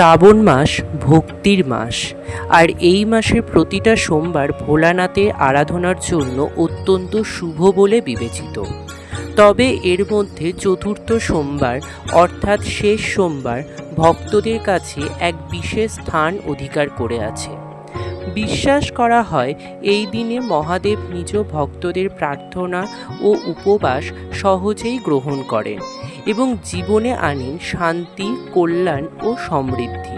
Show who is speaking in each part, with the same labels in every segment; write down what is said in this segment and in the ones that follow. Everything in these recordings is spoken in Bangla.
Speaker 1: শ্রাবণ মাস ভক্তির মাস, আর এই মাসের প্রতিটা সোমবার ভোলানাথের আরাধনার জন্য অত্যন্ত শুভ বলে বিবেচিত। তবে এর মধ্যে চতুর্থ সোমবার, অর্থাৎ শেষ সোমবার, ভক্তদের কাছে এক বিশেষ স্থান অধিকার করে আছে। বিশ্বাস করা হয়, এই দিনে মহাদেব নিজ ভক্তদের প্রার্থনা ও উপবাস সহজেই গ্রহণ করেন। এবং জীবনে আনেন শান্তি, কল্যাণ ও সমৃদ্ধি।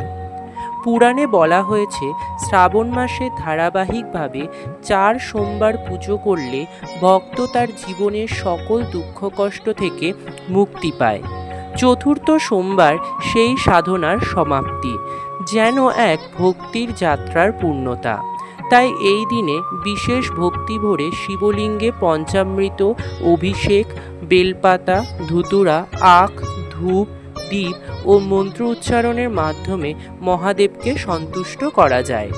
Speaker 1: পুরাণে বলা হয়েছে, শ্রাবণ মাসে ধারাবাহিকভাবে চার সোমবার পুজো করলে ভক্ত তার জীবনের সকল দুঃখ কষ্ট থেকে মুক্তি পায়। চতুর্থ সোমবার সেই সাধনার সমাপ্তি, যেন এক ভক্তির যাত্রার পূর্ণতা। তাই এই দিনে বিশেষ ভক্তি ভরে শিবলিঙ্গে পঞ্চামৃত, অভিষেক বেলপাতা, ধুতুরা, আখ, ধূপ, দ্বীপ ও মন্ত্র উচ্চারণের মাধ্যমে মহাদেবকে সন্তুষ্ট করা যায়।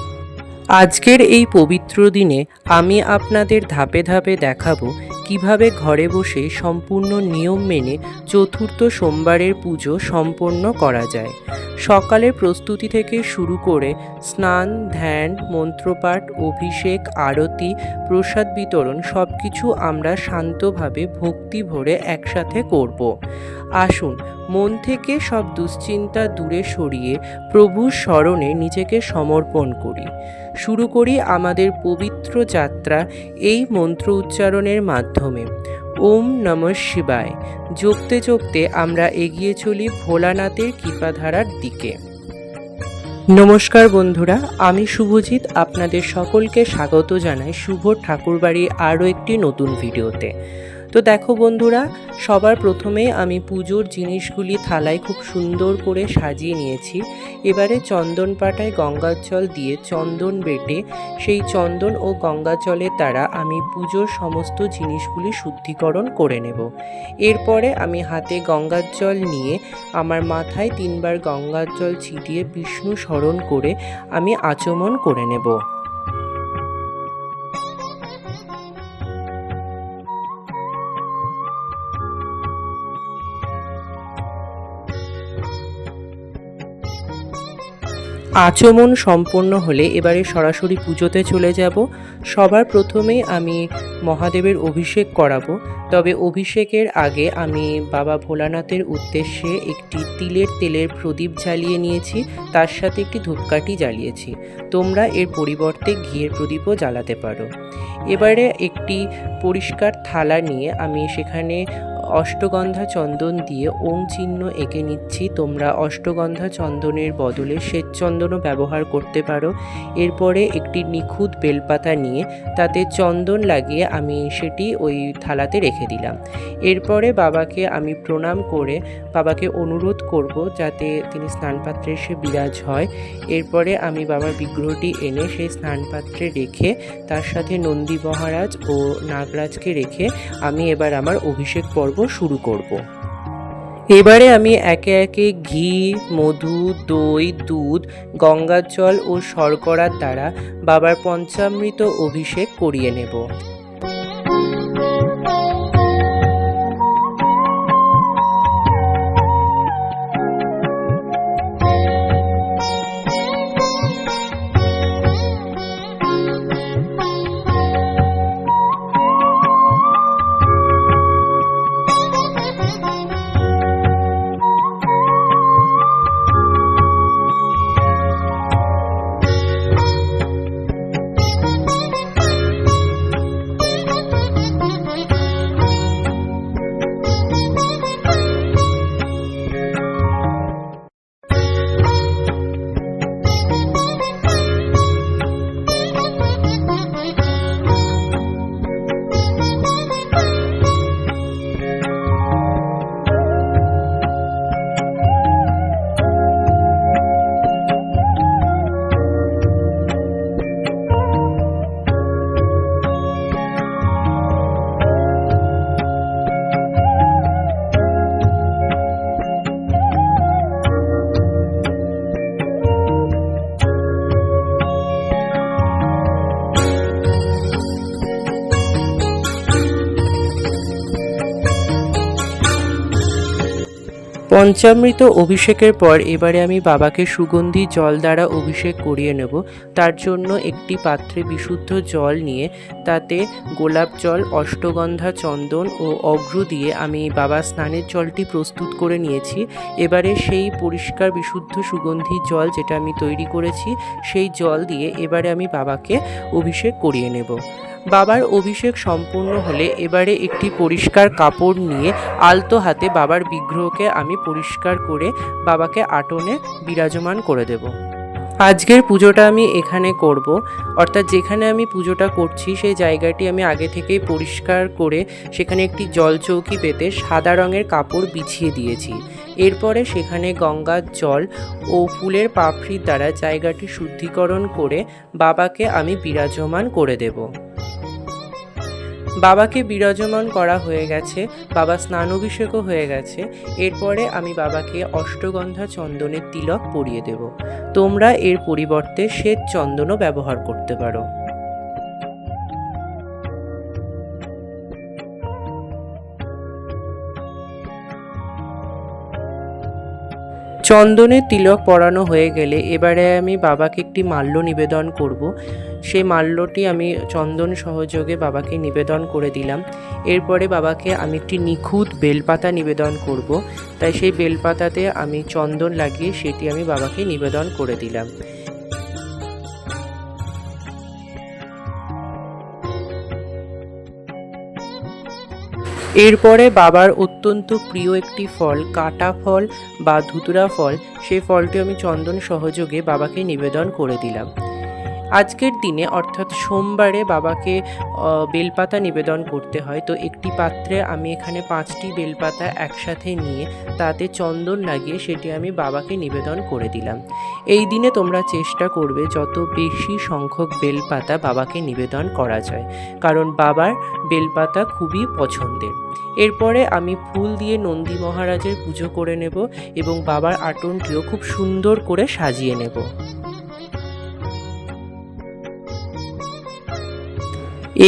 Speaker 1: আজকের এই পবিত্র দিনে আমি আপনাদের ধাপে ধাপে দেখাবো কীভাবে ঘরে বসে সম্পূর্ণ নিয়ম মেনে চতুর্থ সোমবারের পুজো সম্পন্ন করা যায়? সকালের প্রস্তুতি থেকে শুরু করে স্নান, ধ্যান, মন্ত্রপাঠ, অভিষেক, আরতি, প্রসাদ বিতরণ সব কিছু আমরা শান্তভাবে ভক্তি ভরে একসাথে করব। আসুন, মন থেকে সব দুশ্চিন্তা দূরে সরিয়ে প্রভুর স্মরণে নিজেকে সমর্পণ করি। শুরু করি আমাদের পবিত্র যাত্রা এই মন্ত্র উচ্চারণের মাধ্যমে। ওম নম শিবায়। জপতে জপতে আমরা এগিয়ে চলি ভোলানাথের কৃপাধারার দিকে। নমস্কার বন্ধুরা, আমি শুভজিৎ, আপনাদের সকলকে স্বাগত জানাই শুভ ঠাকুরবাড়ির আরও একটি নতুন ভিডিওতে। তো দেখো বন্ধুরা, সবার প্রথমে আমি পুজোর জিনিসগুলি থালায় খুব সুন্দর করে সাজিয়ে নিয়েছি। এবারে চন্দন পাটায় গঙ্গার জল দিয়ে চন্দন বেটে, সেই চন্দন ও গঙ্গা জলের দ্বারা আমি পুজোর সমস্ত জিনিসগুলি শুদ্ধিকরণ করে নেব। এরপরে আমি হাতে গঙ্গার জল নিয়ে আমার মাথায় তিনবার গঙ্গার জল ছিটিয়ে বিষ্ণু স্মরণ করে আমি আচমন করে নেব। আচমন সম্পন্ন হলে এবারে সরাসরি পুজোতে চলে যাব। সবার প্রথমেই আমি মহাদেবের অভিষেক করাবো। তবে অভিষেকের আগে আমি বাবা ভোলানাথের উদ্দেশ্যে একটি তিলের তেলের প্রদীপ জ্বালিয়ে নিয়েছি। তার সাথে একটি ধূপকাঠি জ্বালিয়েছি। তোমরা এর পরিবর্তে ঘিয়ের প্রদীপও জ্বালাতে পারো। এবারে একটি পরিষ্কার থালা নিয়ে আমি সেখানে অষ্টগন্ধা চন্দন দিয়ে ওম চিহ্ন এঁকে নিচ্ছি। তোমরা অষ্টগন্ধা চন্দনের বদলে শ্বেত চন্দনও ব্যবহার করতে পারো। এরপরে একটি নিখুঁত বেলপাতা নিয়ে তাতে চন্দন লাগিয়ে আমি সেটি ওই থালাতে রেখে দিলাম। এরপরে বাবাকে আমি প্রণাম করে বাবাকে অনুরোধ করব যাতে তিনি স্নানপাত্রে এসে বিরাজ হয়। এরপরে আমি বাবার বিগ্রহটি এনে সেই স্নানপাত্রে রেখে তার সাথে নন্দী মহারাজ ও নাগরাজকে রেখে আমি এবার আমার অভিষেক পর্ব শুরু করব। এবারে আমি একে একে ঘি, মধু, দই, দুধ, গঙ্গার জল ও শর্করার দ্বারা বাবার পঞ্চামৃত অভিষেক করিয়ে নেব। পঞ্চামৃত অভিষেকের পর এবারে আমি বাবাকে সুগন্ধি জল দ্বারা অভিষেক করিয়ে নেব। তার জন্য একটি পাত্রে বিশুদ্ধ জল নিয়ে তাতে গোলাপ জল, অষ্টগন্ধা চন্দন ও অগ্র দিয়ে আমি বাবা স্নানের জলটি প্রস্তুত করে নিয়েছি। এবারে সেই পরিষ্কার বিশুদ্ধ সুগন্ধি জল যেটা আমি তৈরি করেছি, সেই জল দিয়ে এবারে আমি বাবাকে অভিষেক করিয়ে নেব। বাবার অভিষেক সম্পূর্ণ হলে এবারে একটি পরিষ্কার কাপড় নিয়ে আলতো হাতে বাবার বিগ্রহকে আমি পরিষ্কার করে বাবাকে আটনে বিরাজমান করে দেব। আজকের পুজোটা আমি এখানে করব। অর্থাৎ যেখানে আমি পুজোটা করছি, সেই জায়গাটি আমি আগে থেকেই পরিষ্কার করে সেখানে একটি জলচৌকি পেতে সাদা রঙের কাপড় বিছিয়ে দিয়েছি। এরপরে সেখানে গঙ্গার জল ও ফুলের পাপড়ির দ্বারা জায়গাটি শুদ্ধিকরণ করে বাবাকে আমি বিরাজমান করে দেবো। বাবাকে বিরাজমান করা হয়ে গেছে, বাবা স্নান অভিষেকও হয়ে গেছে, এরপরে আমি বাবাকে অষ্টগন্ধা চন্দনের তিলক পরিয়ে দেব। তোমরা এর পরিবর্তে শ্বেত চন্দনও ব্যবহার করতে পারো। চন্দনের তিলক পরানো হয়ে গেলে এবারে আমি বাবাকে একটি মাল্য নিবেদন করব। সেই মাল্যটি আমি চন্দন সহযোগে বাবাকে নিবেদন করে দিলাম। এরপরে বাবাকে আমি একটি নিখুঁত বেলপাতা নিবেদন করব। তাই সেই বেলপাতাতে আমি চন্দন লাগিয়ে সেটি আমি বাবাকে নিবেদন করে দিলাম। এরপরে বাবার অত্যন্ত প্রিয় একটি ফল, কাটা ফল বা ধুতুরা ফল, সেই ফলটি আমি চন্দন সহযোগে বাবাকে নিবেদন করে দিলাম। আজকের দিনে, অর্থাৎ সোমবারে বাবাকে বেলপাতা নিবেদন করতে হয়। তো একটি পাত্রে আমি এখানে পাঁচটি বেলপাতা একসাথে নিয়ে, তাতে চন্দন লাগিয়ে সেটি আমি বাবাকে নিবেদন করে দিলাম। এই দিনে তোমরা চেষ্টা করবে যত বেশি সংখ্যক বেলপাতা বাবাকে নিবেদন করা যায়, কারণ বাবার বেলপাতা খুবই পছন্দের। এরপরে আমি ফুল দিয়ে নন্দী মহারাজের পুজো করে নেব এবং বাবার আটনটিও খুব সুন্দর করে সাজিয়ে নেব।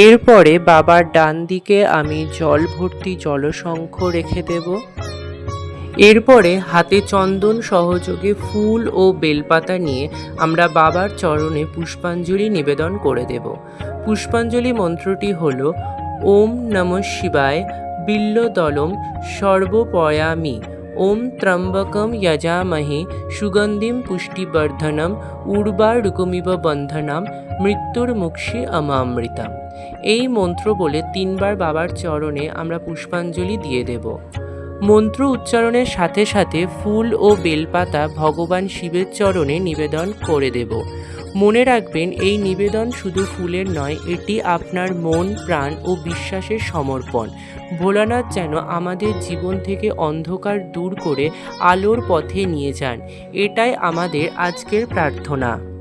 Speaker 1: এরপরে বাবার ডান দিকে আমি জল ভর্তি জলশঙ্খ রেখে দেব। এরপরে হাতে চন্দন সহযোগে ফুল ও বেলপাতা নিয়ে আমরা বাবার চরণে পুষ্পাঞ্জলি নিবেদন করে দেব। পুষ্পাঞ্জলি মন্ত্রটি হল, ওম নম শিবায় বিল্লদলম সর্বপয়ামি, ওম ত্রম্বকম যজামহে সুগন্ধিম পুষ্টিবর্ধনম উর্বারুকমিব বন্ধনাম মৃত্যুর মুক্ষী অমামৃতাম এই মন্ত্র বলে তিনবার বাবার চরণে আমরা পুষ্পাঞ্জলি দিয়ে দেব। মন্ত্র উচ্চারণের সাথে সাথে ফুল ও বেলপাতা ভগবান শিবের চরণে নিবেদন করে দেব। মনে রাখবেন, এই নিবেদন শুধু ফুলের নয়, এটি আপনার মন, প্রাণ ও বিশ্বাসের সমর্পণ। ভোলানাথ যেন আমাদের জীবন থেকে অন্ধকার দূর করে আলোর পথে নিয়ে যান। এটাই আমাদের আজকের প্রার্থনা।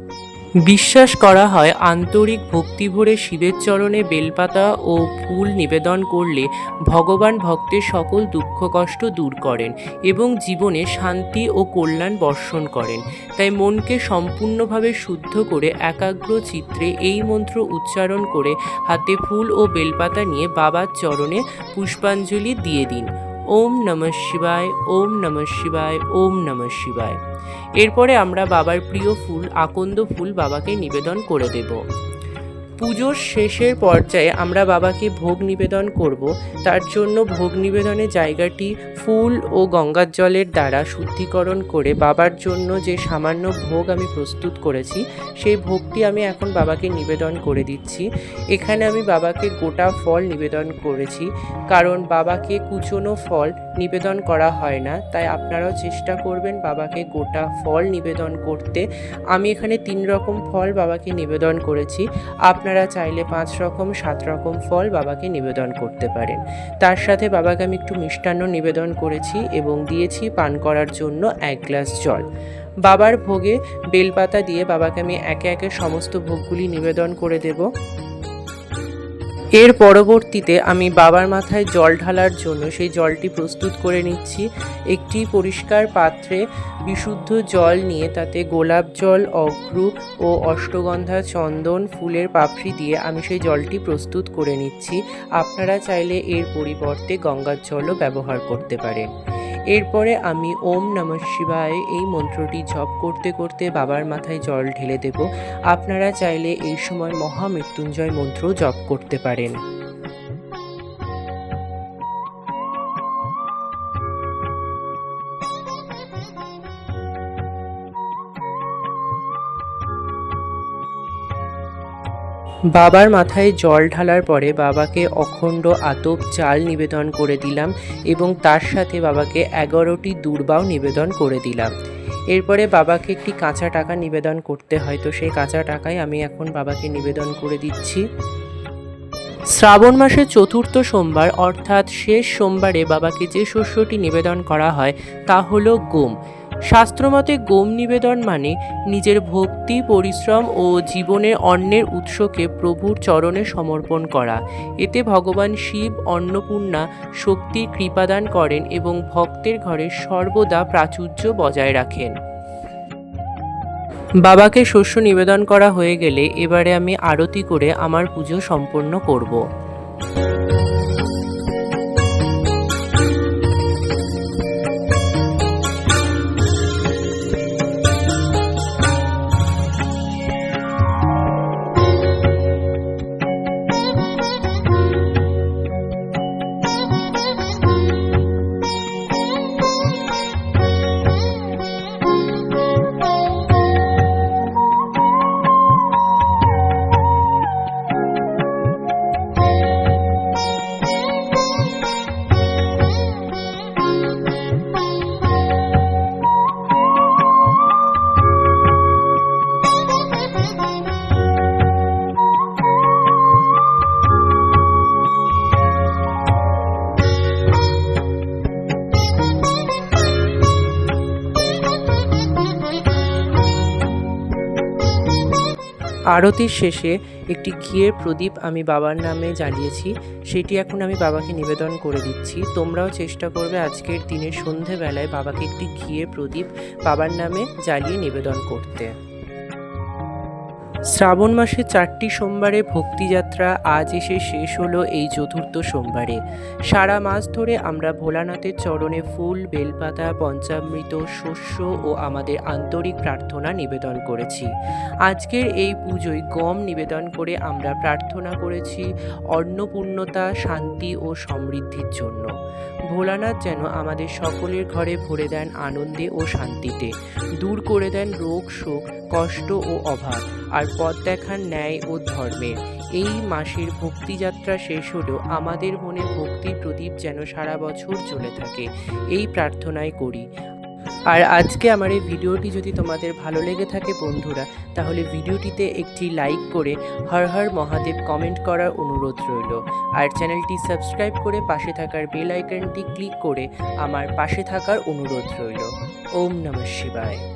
Speaker 1: বিশ্বাস করা হয় আন্তরিক ভক্তি ভরে শিবের চরণে বেলপাতা ও ফুল নিবেদন করলে ভগবান ভক্তের সকল দুঃখ কষ্ট দূর করেন এবং জীবনে শান্তি ও কল্যাণ বর্ষণ করেন। তাই মনকে সম্পূর্ণভাবে শুদ্ধ করে একাগ্র চিত্রে এই মন্ত্র উচ্চারণ করে হাতে ফুল ও বেলপাতা নিয়ে বাবার চরণে পুষ্পাঞ্জলি দিয়ে দিন। ওম নমঃ শিবায়, ওম নমঃ শিবায়, ওম নমঃ শিবায়। এরপরে আমরা বাবার প্রিয় ফুল, আকন্দ ফুল বাবাকে নিবেদন করে দেব। পুজোর শেষের পর্যায়ে আমরা বাবাকে ভোগ নিবেদন করব। তার জন্য ভোগ নিবেদনের জায়গাটি ফুল ও গঙ্গার জলের দ্বারা শুদ্ধিকরণ করে বাবার জন্য যে সামান্য ভোগ আমি প্রস্তুত করেছি, সেই ভোগটি আমি এখন বাবাকে নিবেদন করে দিচ্ছি। এখানে আমি বাবাকে গোটা ফল নিবেদন করেছি। কারণ বাবাকে কুচনো ফল নিবেদন করা হয় না, তাই আপনারাও চেষ্টা করবেন বাবাকে গোটা ফল নিবেদন করতে। আমি এখানে তিন রকম ফল বাবাকে নিবেদন করেছি। আপনারা চাইলে পাঁচ রকম, সাত রকম ফল বাবাকে নিবেদন করতে পারেন। তার সাথে বাবাকে আমি একটু মিষ্টান্ন নিবেদন করেছি এবং দিয়েছি পান করার জন্য এক গ্লাস জল। বাবার ভোগে বেলপাতা দিয়ে বাবাকে আমি একে একে সমস্ত ভোগগুলি নিবেদন করে দেব। এর পরবর্তীতে আমি বাবার মাথায় জল ঢালার জন্য সেই জলটি প্রস্তুত করে নিচ্ছি। একটি পরিষ্কার পাত্রে বিশুদ্ধ জল নিয়ে তাতে গোলাপ জল অগ্রু ও অষ্টগন্ধা চন্দন, ফুলের পাপড়ি দিয়ে আমি সেই জলটি প্রস্তুত করে নিচ্ছি। আপনারা চাইলে এর পরিবর্তে গঙ্গার জলও ব্যবহার করতে পারেন। এরপরে আমি ওম নমঃ শিবায় এই মন্ত্রটি জপ করতে করতে বাবার মাথায় জল ঢেলে দেব। আপনারা চাইলে এই সময় মহামৃত্যুঞ্জয় মন্ত্র জপ করতে পারেন। বাবার মাথায় জল ঢালার পরে বাবাকে অখণ্ড আতপ চাল নিবেদন করে দিলাম এবং তার সাথে বাবাকে এগারোটি দুর্বাও নিবেদন করে দিলাম। এরপরে বাবাকে একটি কাঁচা টাকা নিবেদন করতে হয়, তো সেই কাঁচা টাকাই আমি এখন বাবাকে নিবেদন করে দিচ্ছি। শ্রাবণ মাসের চতুর্থ সোমবার, অর্থাৎ শেষ সোমবারে বাবাকে যে শস্যটি নিবেদন করা হয় তা হলো গম। শাস্ত্রমতে গোম নিবেদন মানে নিজের ভক্তি, পরিশ্রম ও জীবনের অন্নের উৎসকে প্রভুর চরণে সমর্পণ করা। এতে ভগবান শিব অন্নপূর্ণা শক্তির কৃপাদান করেন এবং ভক্তের ঘরে সর্বদা প্রাচুর্য বজায় রাখেন। বাবাকে শস্য নিবেদন করা হয়ে গেলে এবারে আমি আরতি করে আমার পুজো সম্পন্ন করব। আরতির শেষে একটি ঘিয়ের প্রদীপ আমি বাবার নামে জ্বালিয়েছি, সেটি এখন আমি বাবাকে নিবেদন করে দিচ্ছি। তোমরাও চেষ্টা করবে আজকের দিনের সন্ধেবেলায় বাবাকে একটি ঘিয়ের প্রদীপ বাবার নামে জ্বালিয়ে নিবেদন করতে। শ্রাবণ মাসে চারটি সোমবারে ভক্তিযাত্রা আজ এসে শেষ হলো এই চতুর্থ সোমবারে। সারা মাস ধরে আমরা ভোলানাথের চরণে ফুল, বেলপাতা, পঞ্চামৃত, শস্য ও আমাদের আন্তরিক প্রার্থনা নিবেদন করেছি। আজকের এই পুজোয় গম নিবেদন করে আমরা প্রার্থনা করেছি অন্নপূর্ণতা, শান্তি ও সমৃদ্ধির জন্য। ভোলানাথ যেন আমাদের সকলের ঘরে ভরে দেন আনন্দে ও শান্তিতে। দূর করে দেন রোগ, শোক, কষ্ট ও অভাব। আর পথ দেখান ন্যায় ও ধর্মের। এই মাসের ভক্তিযাত্রা শেষ হলেও আমাদের মনে ভক্তির প্রদীপ যেন সারা বছর চলে থাকে। এই প্রার্থনাই করি। আর আজকে আমার এই ভিডিওটি যদি তোমাদের ভালো লেগে থাকে বন্ধুরা, তাহলে ভিডিওটিতে একটি লাইক করে হর হর মহাদেব কমেন্ট করার অনুরোধ রইল। আর চ্যানেলটি সাবস্ক্রাইব করে পাশে থাকার বেল আইকনটি ক্লিক করে আমার পাশে থাকার অনুরোধ রইল। ওম নমঃ শিবায়।